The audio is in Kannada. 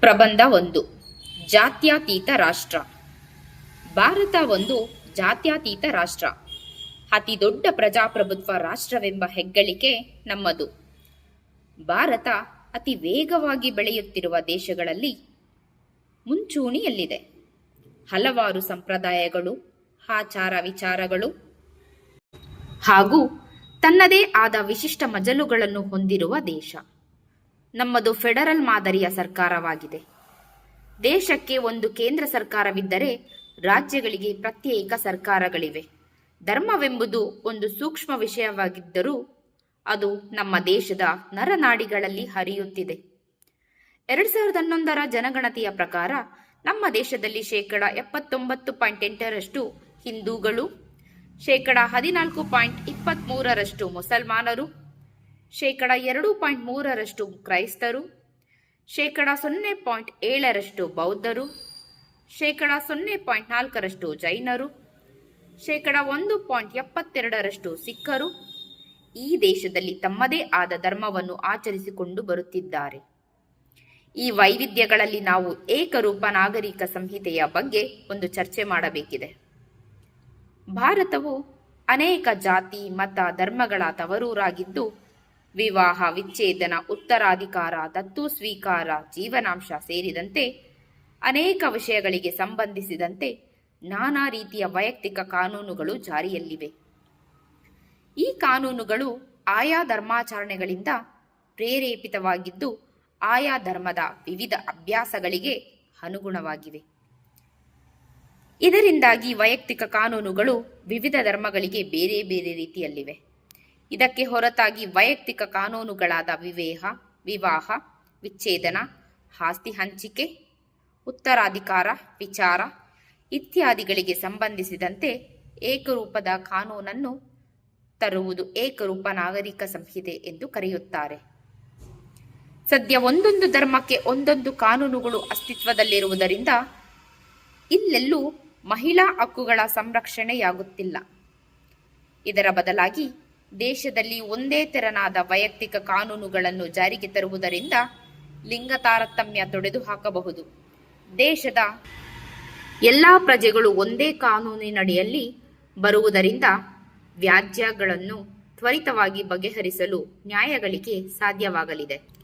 ಪ್ರಬಂಧ ಒಂದು, ಜಾತ್ಯತೀತ ರಾಷ್ಟ್ರ. ಭಾರತ ಒಂದು ಜಾತ್ಯತೀತ ರಾಷ್ಟ್ರ. ಅತಿ ದೊಡ್ಡ ಪ್ರಜಾಪ್ರಭುತ್ವ ರಾಷ್ಟ್ರವೆಂಬ ಹೆಗ್ಗಳಿಕೆ ನಮ್ಮದು. ಭಾರತ ಅತಿ ವೇಗವಾಗಿ ಬೆಳೆಯುತ್ತಿರುವ ದೇಶಗಳಲ್ಲಿ ಮುಂಚೂಣಿಯಲ್ಲಿದೆ. ಹಲವಾರು ಸಂಪ್ರದಾಯಗಳು, ಆಚಾರ ವಿಚಾರಗಳು ಹಾಗೂ ತನ್ನದೇ ಆದ ವಿಶಿಷ್ಟ ಮಜಲುಗಳನ್ನು ಹೊಂದಿರುವ ದೇಶ. ನಮ್ಮದು ಫೆಡರಲ್ ಮಾದರಿಯ ಸರ್ಕಾರವಾಗಿದೆ. ದೇಶಕ್ಕೆ ಒಂದು ಕೇಂದ್ರ ಸರ್ಕಾರವಿದ್ದರೆ ರಾಜ್ಯಗಳಿಗೆ ಪ್ರತ್ಯೇಕ ಸರ್ಕಾರಗಳಿವೆ. ಧರ್ಮವೆಂಬುದು ಒಂದು ಸೂಕ್ಷ್ಮ ವಿಷಯವಾಗಿದ್ದರೂ ಅದು ನಮ್ಮ ದೇಶದ ನರನಾಡಿಗಳಲ್ಲಿ ಹರಿಯುತ್ತಿದೆ. ಎರಡ್ ಸಾವಿರದ ಹನ್ನೊಂದರ ಜನಗಣತಿಯ ಪ್ರಕಾರ ನಮ್ಮ ದೇಶದಲ್ಲಿ ಶೇಕಡ ಎಪ್ಪತ್ತೊಂಬತ್ತು ಪಾಯಿಂಟ್ ಎಂಟರಷ್ಟು ಹಿಂದೂಗಳು, ಶೇಕಡ ಹದಿನಾಲ್ಕು ಪಾಯಿಂಟ್ ಇಪ್ಪತ್ತ್ಮೂರರಷ್ಟು ಮುಸಲ್ಮಾನರು ಶೇಕಡ ಎರಡು ಪಾಯಿಂಟ್ ಮೂರರಷ್ಟು ಕ್ರೈಸ್ತರು, ಶೇಕಡ ಸೊನ್ನೆ ಪಾಯಿಂಟ್ ಏಳರಷ್ಟು ಬೌದ್ಧರು, ಶೇಕಡ ಸೊನ್ನೆ ಪಾಯಿಂಟ್ ನಾಲ್ಕರಷ್ಟು ಜೈನರು, ಶೇಕಡ ಒಂದು ಪಾಯಿಂಟ್ ಎಪ್ಪತ್ತೆರಡರಷ್ಟು ಸಿಖ್ಖರು ಈ ದೇಶದಲ್ಲಿ ತಮ್ಮದೇ ಆದ ಧರ್ಮವನ್ನು ಆಚರಿಸಿಕೊಂಡು ಬರುತ್ತಿದ್ದಾರೆ. ಈ ವೈವಿಧ್ಯಗಳಲ್ಲಿ ನಾವು ಏಕರೂಪ ನಾಗರಿಕ ಸಂಹಿತೆಯ ಬಗ್ಗೆ ಒಂದು ಚರ್ಚೆ ಮಾಡಬೇಕಿದೆ. ಭಾರತವು ಅನೇಕ ಜಾತಿ, ಮತ, ಧರ್ಮಗಳ ತವರೂರಾಗಿದ್ದು ವಿವಾಹ, ವಿಚ್ಛೇದನ ಉತ್ತರಾಧಿಕಾರ ದತ್ತು ಸ್ವೀಕಾರ, ಜೀವನಾಂಶ ಸೇರಿದಂತೆ ಅನೇಕ ವಿಷಯಗಳಿಗೆ ಸಂಬಂಧಿಸಿದಂತೆ ನಾನಾ ರೀತಿಯ ವೈಯಕ್ತಿಕ ಕಾನೂನುಗಳು ಜಾರಿಯಲ್ಲಿವೆ. ಈ ಕಾನೂನುಗಳು ಆಯಾ ಧರ್ಮಾಚರಣೆಗಳಿಂದ ಪ್ರೇರೇಪಿತವಾಗಿದ್ದು, ಆಯಾ ಧರ್ಮದ ವಿವಿಧ ಅಭ್ಯಾಸಗಳಿಗೆ ಅನುಗುಣವಾಗಿವೆ. ಇದರಿಂದಾಗಿ ವೈಯಕ್ತಿಕ ಕಾನೂನುಗಳು ವಿವಿಧ ಧರ್ಮಗಳಿಗೆ ಬೇರೆ ಬೇರೆ ರೀತಿಯಲ್ಲಿವೆ. ಇದಕ್ಕೆ ಹೊರತಾಗಿ ವೈಯಕ್ತಿಕ ಕಾನೂನುಗಳಾದ ವಿವೇಹ, ವಿವಾಹ, ವಿಚ್ಛೇದನ, ಆಸ್ತಿ ಹಂಚಿಕೆ, ಉತ್ತರಾಧಿಕಾರ, ವಿಚಾರ ಇತ್ಯಾದಿಗಳಿಗೆ ಸಂಬಂಧಿಸಿದಂತೆ ಏಕರೂಪದ ಕಾನೂನನ್ನು ತರುವುದು ಏಕರೂಪ ನಾಗರಿಕ ಸಂಹಿತೆ ಎಂದು ಕರೆಯುತ್ತಾರೆ. ಸದ್ಯ ಒಂದೊಂದು ಧರ್ಮಕ್ಕೆ ಒಂದೊಂದು ಕಾನೂನುಗಳು ಅಸ್ತಿತ್ವದಲ್ಲಿರುವುದರಿಂದ ಇಲ್ಲೆಲ್ಲೂ ಮಹಿಳಾ ಹಕ್ಕುಗಳ ಸಂರಕ್ಷಣೆಯಾಗುತ್ತಿಲ್ಲ. ಇದರ ಬದಲಾಗಿ ದೇಶದಲ್ಲಿ ಒಂದೇ ತೆರನಾದ ವೈಯಕ್ತಿಕ ಕಾನೂನುಗಳನ್ನು ಜಾರಿಗೆ ತರುವುದರಿಂದ ಲಿಂಗ ತಾರತಮ್ಯ ತೊಡೆದು ಹಾಕಬಹುದು ದೇಶದ ಎಲ್ಲಾ ಪ್ರಜೆಗಳು ಒಂದೇ ಕಾನೂನಿನಡಿಯಲ್ಲಿ ಬರುವುದರಿಂದ ವ್ಯಾಜ್ಯಗಳನ್ನು ತ್ವರಿತವಾಗಿ ಬಗೆಹರಿಸಲು ನ್ಯಾಯಗಳಿಗೆ ಸಾಧ್ಯವಾಗಲಿದೆ.